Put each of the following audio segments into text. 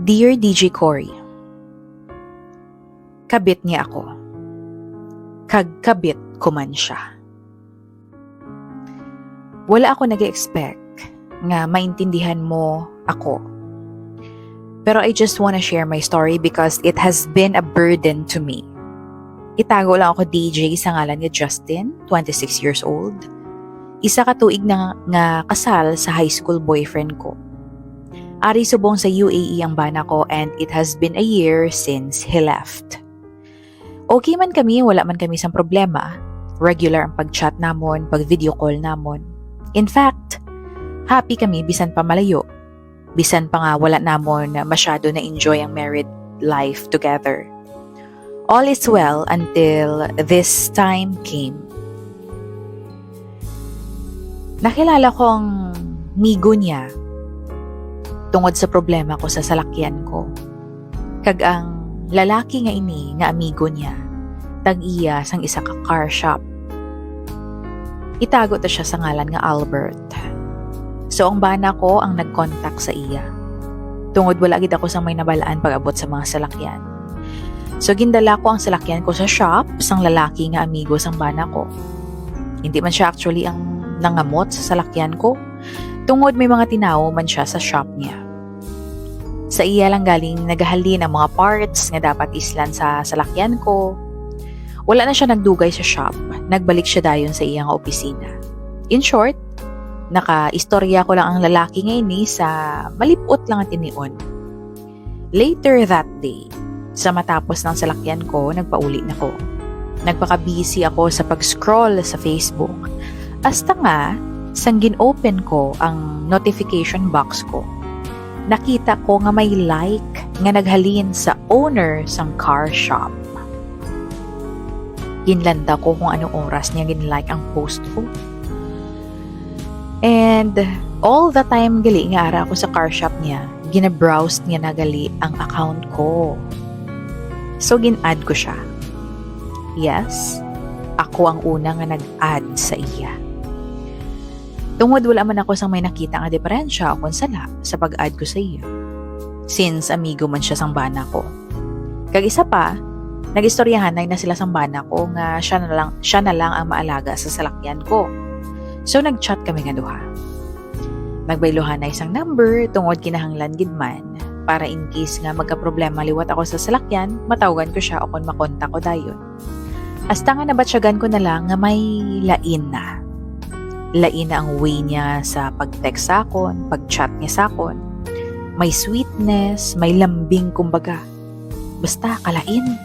Dear DJ Cory, Kabit niya ako. Kagkabit ko man siya. Wala ako nag-expect nga maintindihan mo ako. Pero I just wanna share my story because it has been a burden to me. Itago lang ako DJ sa ngalan ni Justin, 26 years old. Isa ka tuig na nga kasal sa high school boyfriend ko. Ari subong sa UAE ang bana ko and it has been a year since he left. Okay man kami, wala man kami isang problema. Regular ang pag-chat namon, pag-video call namon. In fact, happy kami bisan pa malayo. Bisan pa nga wala namon na masyado na enjoy ang married life together. All is well until this time came. Nakilala ko ang migo niya tungod sa problema ko sa salakyan ko. Kag ang lalaki nga ini nga amigo niya tag-iya sang isa ka car shop. Itago to siya sa ngalan nga Albert. So ang bana ko ang nag-contact sa iya. Tungod wala gid ako sa may nabalaan pag-abot sa mga salakyan. So gindala ko ang salakyan ko sa shop sang lalaki nga amigo sang bana ko. Hindi man siya actually ang nangamot sa salakyan ko. Tungod may mga tinawo man siya sa shop niya. Sa iya lang galing nagahalin ang mga parts nga dapat islan sa salakyan ko. Wala na siya nagdugay sa shop. Nagbalik siya dayon sa iyang opisina. In short, naka-istorya ko lang ang lalaki ngayon ni sa malipot lang at tinion. Later that day, sa matapos ng salakyan ko, nagpauli na ko. Nagpaka-busy ako sa pag-scroll sa Facebook. Hasta nga, sanggin open ko ang notification box ko nakita ko nga may like nga naghalin sa owner sang car shop. Ginlanda ko kung anong oras niya gin-like ang post ko. And all the time gali nga ara ako sa car shop niya, gina-browse niya na gali ang account ko. So gin-add ko siya. Yes, ako ang una nga nag-add sa iya. Tungod wala man ako sang may nakita nga diferensya o konsala sa pag-add ko sa iyo. Since amigo man siya sang bana ko. Kag isa pa, nagistoryahan na sila sang bana ko nga siya na lang, siya na lang ang maalaga sa salakyan ko. So nag-chat kami nga duha. Nagbaylohan na isang number tungod kinahanglan gid man para in case nga magka-problema liwat ako sa salakyan, matawagan ko siya o kung makontak ko dayon. Hasta nga nabatsyagan ko na lang nga may lain na lain na ang way niya sa pag-text sa akon, pag-chat niya sa akon. May sweetness, may lambing kumbaga. Basta kalain.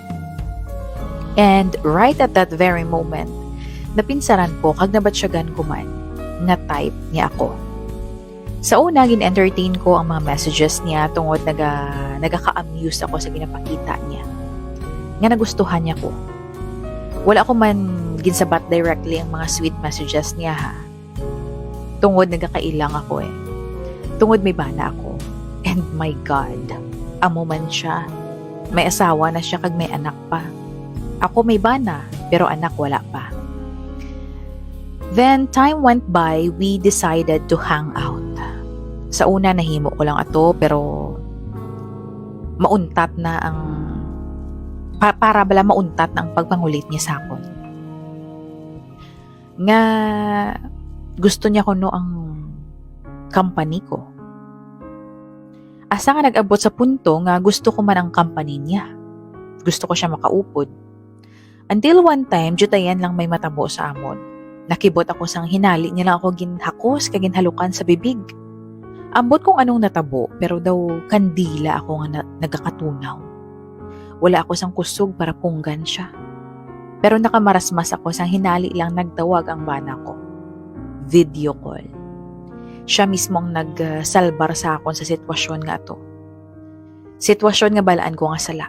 And right at that very moment, napinsaran ko kag nabatsyagan ko man nga type niya ako. Sa una, gin-entertain ko ang mga messages niya tungod naga, nagaka-amuse ako sa ginapakita niya. Nga nagustuhan niya ko. Wala ko man ginsabat directly ang mga sweet messages niya ha tungod nagkakailang ako eh. Tungod may bana ako. And my God, amo man siya. May asawa na siya kag may anak pa. Ako may bana, pero anak wala pa. Then, time went by, we decided to hang out. Sa una, nahimo ko lang ato, pero mauntat na ang pa, para bala mauntat na ang pagpangulit niya sa akon. Nga gusto niya kuno ang company ko. Asa nga nag-abot sa punto nga gusto ko man ang company niya. Gusto ko siya makaupod. Until one time, jutayan lang may matabo sa amon. Nakibot ako sang hinali niya lang ako ginhakos kag ginhalukan sa bibig. Ambot kong anong natabo pero daw kandila ako nga na- nagakatunaw. Wala ako sang kusog para punggan siya. Pero nakamarasmas ako sang hinali lang nagtawag ang bana ko video call. Siya mismo ang nagsalbar sa akon sa sitwasyon nga to. Sitwasyon nga balaan ko nga sala.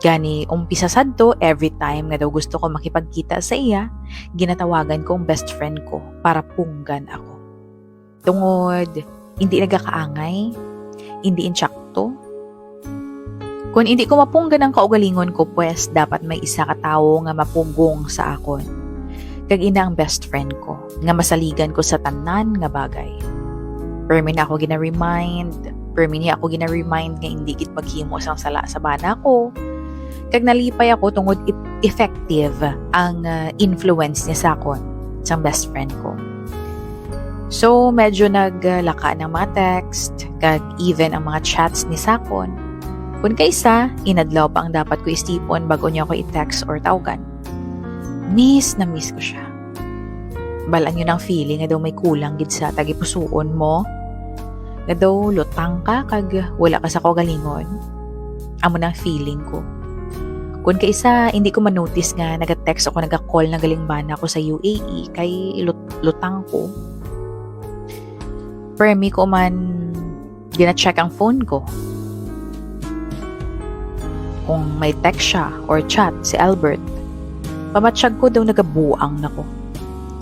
Gani, umpisa sad to, every time nga daw gusto ko makipagkita sa iya, ginatawagan ko ang best friend ko para punggan ako. Tungod, hindi nagakaangay, hindi insyakto. Kung hindi ko mapunggan ang kaugalingon ko, pues dapat may isa ka tao nga mapunggong sa akon kag ina ang best friend ko nga masaligan ko sa tanan nga bagay. Pero may na ako gina-remind, Pero minhi ako gina-remind nga hindi gid maghimo sang sala sa bana ko. Kag nalipay ako tungod effective ang uh, influence niya sa akon, sa best friend ko. So, medyo naglaka ng mga text, kag even ang mga chats ni Sakon. Kung kaysa, inadlaw pa ang dapat ko istipon bago niya ako i-text or tawagan. Miss na miss ko siya. Balaan yun ang feeling nga daw may kulang gid sa tagipusuon mo. Nga daw lutang ka kag wala ka sa kagalingon. Amo na ang feeling ko. Kung kaisa, hindi ko manotice nga nag-text ako, nag-call na galing bana ko sa UAE kay lut- lutang ko. Premi ko man gina-check ang phone ko. Kung may text siya or chat si Albert, pamatsyag ko daw nagabuang nako.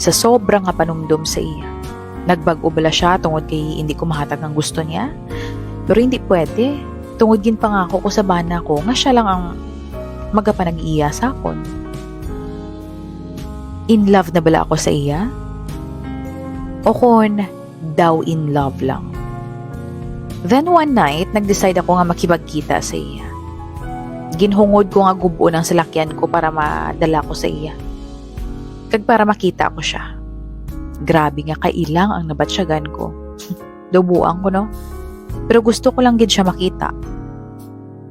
Sa sobrang nga panumdum sa iya. Nagbag-o bala siya tungod kay hindi ko mahatag ang gusto niya. Pero hindi pwede. Tungod gin pangako ko sa bana ko nga siya lang ang magapanag-iya sa akon. In love na bala ako sa iya? O kon, daw in love lang. Then one night, nag-decide ako nga makibagkita sa iya. Ginhungod ko nga gubo ng salakyan ko para madala ko sa iya. Kag para makita ko siya. Grabe nga kailang ang nabatsyagan ko. Dubuang ko no. Pero gusto ko lang gid siya makita.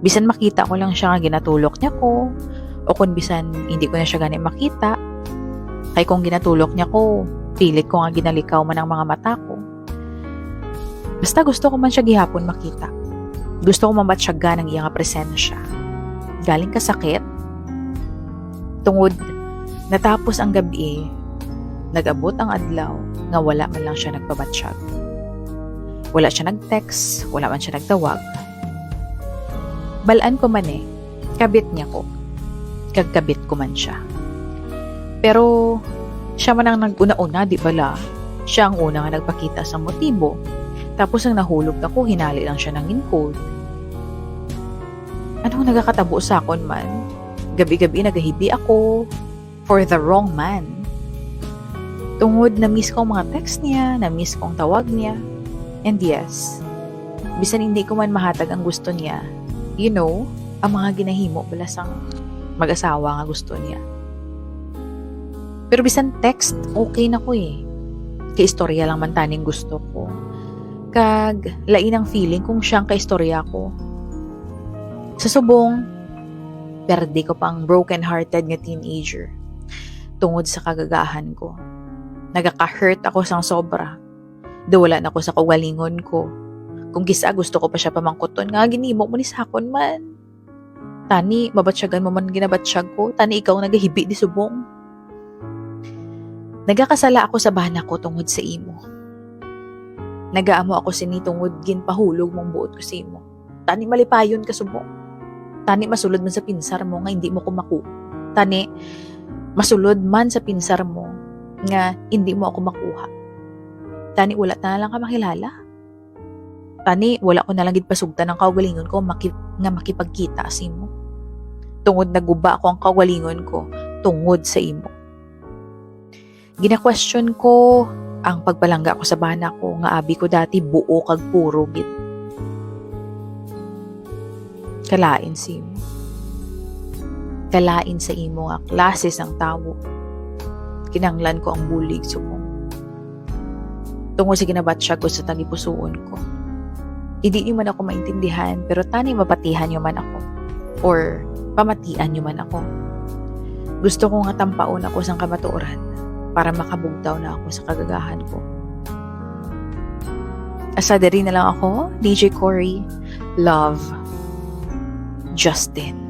Bisan makita ko lang siya nga ginatulok niya ko. O kung bisan hindi ko na siya gani makita. Kay kung ginatulok niya ko, pilit ko nga ginalikaw man ang mga mata ko. Basta gusto ko man siya gihapon makita. Gusto ko mamatsyaga ng iyang presensya. Galing ka sakit. Tungod, natapos ang gabi, nag-abot ang adlaw, nga wala man lang siya nagpabatsyag. Wala siya nag-text, wala man siya nagtawag. Balaan ko man eh, kabit niya ko. Kagkabit ko man siya. Pero, siya man ang nag-una-una, di bala? Siya ang una nga nagpakita sa motibo. Tapos ang nahulog na ko, hinali lang siya ng in-code. Anong nagakatabo sa akon man? Gabi-gabi nagahibi ako for the wrong man. Tungod na miss ko mga text niya, na miss ko tawag niya. And yes, bisan hindi ko man mahatag ang gusto niya, you know, ang mga ginahimo balasang mag-asawa nga gusto niya. Pero bisan text, okay na ko eh. Kay istorya lang man taning gusto ko. Kag, lain ang feeling kung siyang kaistorya ko. Sa subong, perde ko pang broken-hearted nga teenager. Tungod sa kagagahan ko. Nagaka-hurt ako sang sobra. Dawala na ako sa kawalingon ko. Kung kisa gusto ko pa siya pamangkuton nga ginimo mo ni sakon man. Tani, mabatsyagan mo man ginabatsyag ko. Tani, ikaw nagahibi di subong. Nagakasala ako sa bana ko tungod sa imo. Nagaamo ako sini tungod ginpahulog mong buot ko sa imo. Tani malipayon ka subong. Tani masulod man sa pinsar mo nga hindi mo kumaku. Tani masulod man sa pinsar mo nga hindi mo ako makuha. Tani wala na lang ka makilala. Tani wala ko na lang gid pasugtan ng kagalingon ko maki, nga makipagkita sa imo. Tungod naguba ko ang kagalingon ko tungod sa imo. Gina-question ko ang pagpalangga ko sa bana ko nga abi ko dati buo kag puro gid. Kalain sa imo. Kalain sa imo nga klase sang tawo. Kinanglan ko ang bulig subong. Tungo sa ginabatsyag ko sa tagipusuon ko. Hindi niyo man ako maintindihan pero tani mapatihan niyo man ako. Or pamatian niyo man ako. Gusto ko nga tampaon ako sang kamatuoran para makabugtaw na ako sa kagagahan ko. Asadari na lang ako, DJ Cory. Love, Justin.